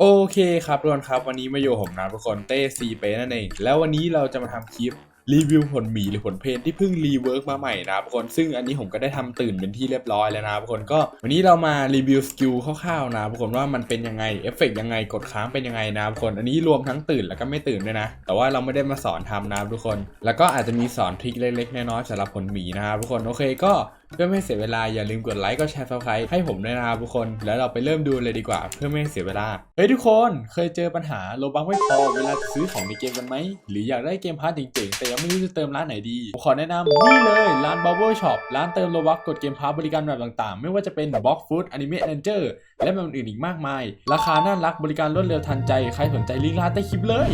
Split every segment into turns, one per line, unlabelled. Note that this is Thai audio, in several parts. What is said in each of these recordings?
โอเคครับทุกคนครับ วันนี้มาอยู่ผมนะทุกคนเต้ซีเปนั่นเอง แล้ววันนี้เราจะมาทำคลิปรีวิวผลหมีหรือผลเพลที่เพิ่งรีเวิร์กมาใหม่นะทุกคนซึ่งอันนี้ผมก็ได้ทำตื่นเป็นที่เรียบร้อยแล้วนะทุกคนก็วันนี้เรามารีวิวสกิลคร่าวๆนะทุกคนว่ามันเป็นยังไงเอฟเฟกต์ยังไงกดค้างเป็นยังไงนะทุกคนอันนี้รวมทั้งตื่นแล้วก็ไม่ตื่นด้วยนะ แต่ว่าเราไม่ได้มาสอนทำนะทุกคน แล้วก็อาจจะมีสอนทริคเล็กๆน้อยๆสำหรับผลหมีนะครับทุกคนโอเคก็ เพื่อไม่เสียเวลาอย่าลืมกดไลค์กดแชร์ซับสไครต์ให้ผมด้วยนะครับทุกคน แล้วเราไปเริ่มดูเลยดีกว่า เพื่อไม่ให้เสียเวลา เฮ้ยทุกคนเคยเจอปัญหาโลบังไม่พอเวลาซื้อของในเกมกันไหม หรืออยากได้เกมพาร์ทเจ๋งๆ แต่ยังไม่รู้จะเติมร้านไหนดี ผมขอแนะนำนี่เลยร้าน Bubble Shop ร้านเติมโลบักกดเกมพาร์ทบริการแบบต่างๆ ไม่ว่าจะเป็น Box Food Anime Ranger และแบบอื่นอีกมากมาย ราคาน่ารักบริการรวดเร็วทันใจใครสนใจลิงก์ร้านใต้คลิปเลย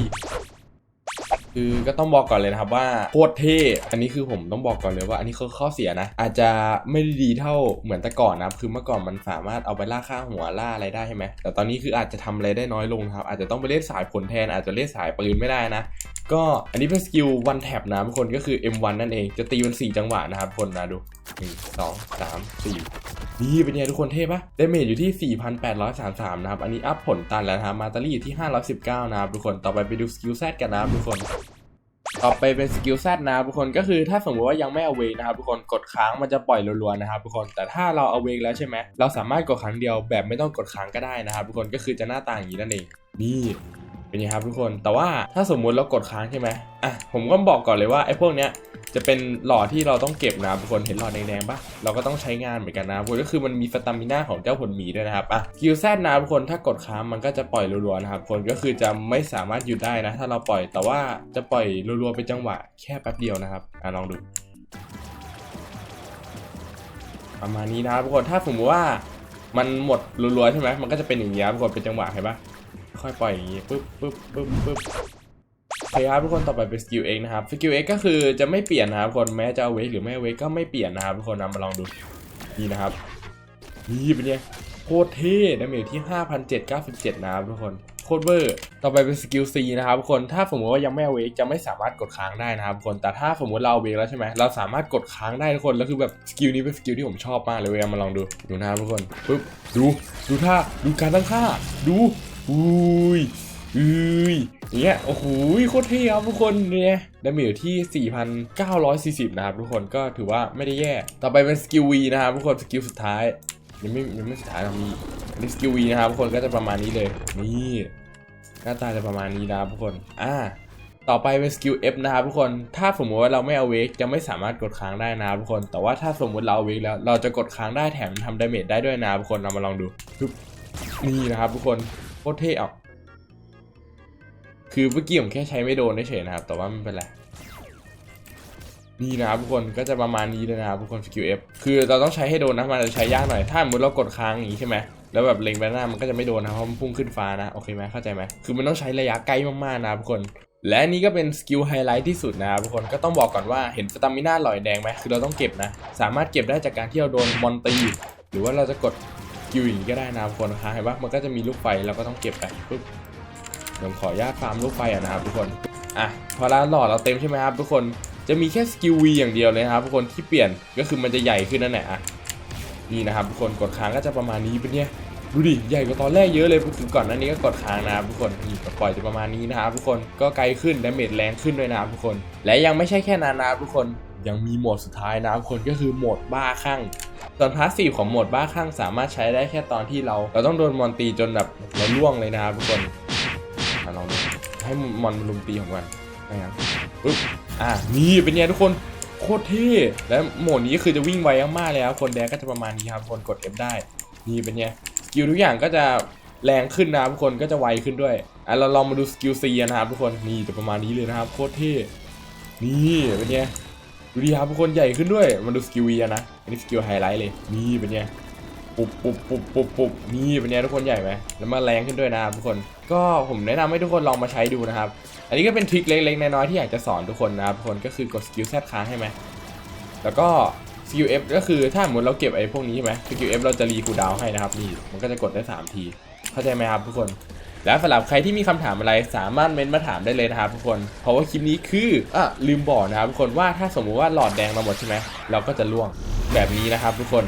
คือก็ต้องบอกก่อนเลยนะครับว่าโคตรเท่ อันนี้คือผมต้องบอกก่อนเลยว่าอันนี้คือข้อเสียนะ อาจจะไม่ได้ดีเท่าเหมือนแต่ก่อนนะครับ คือเมื่อก่อนมันสามารถเอาไปล่าค่าหัวล่าอะไรได้ใช่ไหม แต่ตอนนี้คืออาจจะทำอะไรได้น้อยลงครับ อาจจะต้องไปเล่นสายผลแทน อาจจะเล่นสายปืนไม่ได้นะ ก็อันนี้เป็นสกิลวันแท็บนะทุกคนก็คือ M1 นั่นเอง จะตีมัน4จังหวะนะครับคนนะดู 1 2 3 4 นี่เป็นไงทุกคนเท่ปะดเมจอยู่ที่ 4,833 นะครับ อันนี้อัพผลตันแล้วนะครับ มาตารี่อยู่ที่ 519 นะครับทุกคน ต่อไปไปดูสกิลแซดกันนะครับทุกคนต่อไปเป็นสกิลแซดนะครับทุกคนก็คือถ้าสมมติว่ายังไม่เอาเวกนะครับทุกคนกดค้างมันจะปล่อยรัวๆนะครับทุกคนแต่ถ้าเราเอาเวกแล้วใช่ไหมเราสามารถกดครั้งเดียวแบบไม่ต้องกดค้างก็ได้นะครับทุกคนก็คือจะหน้าตาอย่างนี้นั่นเองนี่เป็นไงครับทุกคนแต่ว่าถ้าสมมุติเรากดค้างใช่ไหมอะผมก็บอกก่อนเลยว่าไอ้พวกเนี้ย จะเป็นหลอดที่เราต้องเก็บนะบทุกคนเห็นหลอดแดงๆปะเราก็ต้องใช้งานเหมือนกันนะทุกคนก็คือมันมีสตามิน่าของเจ้าผลหมีด้วยนะครับอะคิวแซดนะทุกคนถ้ากดค้างมันก็จะปล่อยรัวๆนะครับคนก็คือจะไม่สามารถหยุดได้นะ ถ้าเราปล่อยแต่ว่าจะปล่อยรัวๆเป็นจังหวะแค่แป๊บเดียวนะครับอะลองดู ประมาณนี้นะครับทุกคนถ้าสมมติว่ามันหมดรัวๆใช่ไหมมันก็จะเป็นอย่างนี้ครับทุกคนเป็นจังหวะเห็นปะค่อยปล่อยอย่างนี้ปึ๊บปึ๊บปึ๊บปึ๊บ เคครับทุกคนต่อไปเป็นสกิล X นะครับสกิล X ก็คือจะไม่เปลี่ยนนะครับทุกคนแม้จะเอาเวกหรือไม่เวกก็ไม่เปลี่ยนนะครับทุกคนนำมาลองดูนี่นะครับนี่เป็นไงโคตรเท่ดาเมจที่ 5,797 นะครับทุกคนโคตรเวอร์ต่อไปเป็นสกิล C นะครับทุกคนถ้าสมมติว่ายังไม่เอาเวกจะไม่สามารถกดค้างได้นะครับทุกคนแต่ถ้าสมมติเราเอาเวกแล้วใช่ไหมเราสามารถกดค้างได้ทุกคนแล้วคือแบบสกิลนี้เป็นสกิลที่ผมชอบมากเลยเว้ยเอามาลองดูดูนะครับทุกคนปึ๊บดูดูท่าดูการตั้งค่าดูอุ้ย อุ้ยอย่างเงี้ยโอ้โหโคตรเท่ครับทุกคนเนี่ยดาเมจอยู่ที่ 4,940 นะครับทุกคนก็ถือว่าไม่ได้แย่ ต่อไปเป็นสกิล V นะครับทุกคนสกิลสุดท้ายยังไม่ยังไม่สุดท้ายนะมีอันนี้สกิล V นะครับทุกคนก็จะประมาณนี้เลยนี่หน้าตาจะประมาณนี้นะครับทุกคนอ่าต่อไปเป็นสกิล F นะครับทุกคน ถ้าสมมติว่าเราไม่เอาเวกจะไม่สามารถกดค้างได้นะครับทุกคน แต่ว่าถ้าสมมติเราเอาเวกแล้ว เราจะกดค้างได้แถมทำดาเมจได้ด้วยนะครับทุกคน เรามาลองดูนี่นะครับทุกคน โคตรเท่อา คือเมื่อกี้ผมแค่ใช้ไม่โดนเฉยนะครับ แต่ว่าไม่เป็นไรนี่นะครับทุกคนก็จะประมาณนี้เลยนะครับทุกคนสกิล F คือเราต้องใช้ให้โดนนะมันจะใช้ยากหน่อยถ้าสมมติเรากดค้างอย่างนี้ใช่ไหมแล้วแบบเล็งไปหน้ามันก็จะไม่โดนนะเพราะมันพุ่งขึ้นฟ้านะโอเคไหมเข้าใจไหมคือมันต้องใช้ระยะใกล้มากๆนะครับทุกคน และนนี้ก็เป็นสกิลไฮไลท์ที่สุดนะครับทุกคนก็ต้องบอกก่อนว่าเห็นสตามิน่าลอยแดงไหมคือเราต้องเก็บนะ สามารถเก็บได้จากการที่เราโดนมอนตีหรือว่าเราจะกดสกิลอย่างนี้ก็ได้นะครับทุกคนนะคะเห็นปะมันก็จะมีลูกไฟเราก็ต้องเก็บไปปุ๊บ ผมขออนุญาตฟาร์มลูกไฟอะนะครับทุกคน อะ พอร้านหลอดเราเต็มใช่ไหมครับทุกคน จะมีแค่สกิลวีอย่างเดียวเลยนะครับทุกคนที่เปลี่ยนก็คือมันจะใหญ่ขึ้นนั่นแหละอะนี่นะครับทุกคนกดค้างก็จะประมาณนี้เป็นเนี่ยดูดิใหญ่กว่าตอนแรกเยอะเลยคือก่อนหน้านี้ก็กดค้างนะครับทุกคนนี่ก็ปล่อยจะประมาณนี้นะครับทุกคนก็ไกลขึ้นดาเมจแรงขึ้นด้วยนะครับทุกคน และยังไม่ใช่แค่นั้นนะครับทุกคนยังมีโหมดสุดท้ายนะครับทุกคนก็คือโหมดบ้าคลั่งตอนพาสซีฟของโหมดบ้าคลั่งสามารถใช้ได้แค่ตอนที่เรา เราต้องโดนมอนตีจนแบบเราล่วงเลยนะครับทุกคน อะลองดูให้มอนลุมตีของมันนะครับปึ๊บอะนี่เป็นไงทุกคนโคตรเท่และโหมดนี้คือจะวิ่งไวมากๆเลยครับคนแดงก็จะประมาณนี้ครับคนกด F ได้นี่เป็นไงสกิลทุกอย่างก็จะแรงขึ้นนะทุกคนก็จะไวขึ้นด้วยอะเราลองมาดูสกิล C นะครับทุกคนนี่จะประมาณนี้เลยนะครับโคตรเท่นี่เป็นไงดูดิครับทุกคนใหญ่ขึ้นด้วยมาดูสกิล V อะนะอันนี้สกิลไฮไลท์เลยนี่เป็นไง ปุบปุบปุบปุบปุบนี่เป็นไงทุกคนใหญ่ไหมแล้วมาแรงขึ้นด้วยนะครับทุกคน ก็ผมแนะนำให้ทุกคนลองมาใช้ดูนะครับ อันนี้ก็เป็นทริคเล็กๆน้อยๆที่อยากจะสอนทุกคนนะครับทุกคนก็คือกดสกิลแซดค้างให้ไหมแล้วก็สกิล F ก็คือถ้าสมมติเราเก็บไอ้พวกนี้ใช่ไหมสกิล F เราจะรีคูดาวให้นะครับนี่มันก็จะกดได้ 3 ที เข้าใจไหมครับทุกคนแล้วสำหรับใครที่มีคำถามอะไรสามารถเม้นต์มาถามได้เลยนะครับทุกคน เพราะว่าคลิปนี้คืออะลืมบอกนะครับทุกคนว่าถ้าสมมุติว่าหลอดแดงเราหมดใช่ไหมเราก็จะล่วงแบบนี้นะครับทุกคน